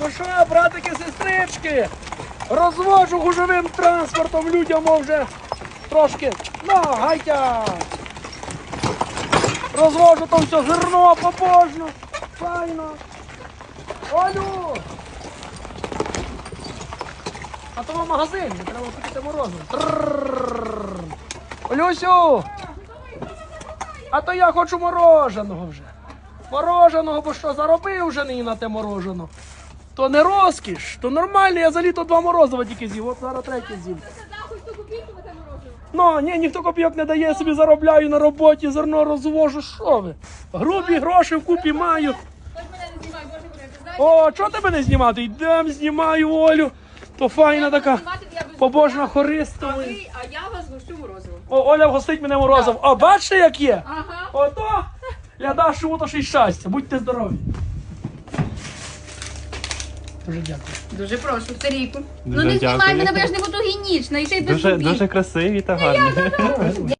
Ну що, братики, сестрички, розвожу гужовим транспортом людям вже трошки. На, гайтя! Розвожу там все зерно побожно, файно. Олю! А то в магазині, треба купити морозиво. Олюсю! А то я хочу мороженого вже. Мороженого, бо що заробив вже нині на те морожено. То не розкіш, то нормально, я за літо два морозива тільки з'їв, от зараз третє з'їв. Ну, ні, ніхто копійок не дає, я собі заробляю на роботі, зерно розвожу, що ви? Грубі гроші вкупі маю. О, чого тебе не знімати? Йдем, знімаю Олю. То файна така побожна хориста. А я вас гощу морозиво. О, Оля вгостить мене морозом. О, бачите, як є? Ага. Ото я дашу то ще й щастя. Будьте здорові. Дуже дякую. Дуже прошу, Сергійку. Ну не знімай мене, бо я ж не фотогенічна, і ти без Дуже, дуже красиві та гарні.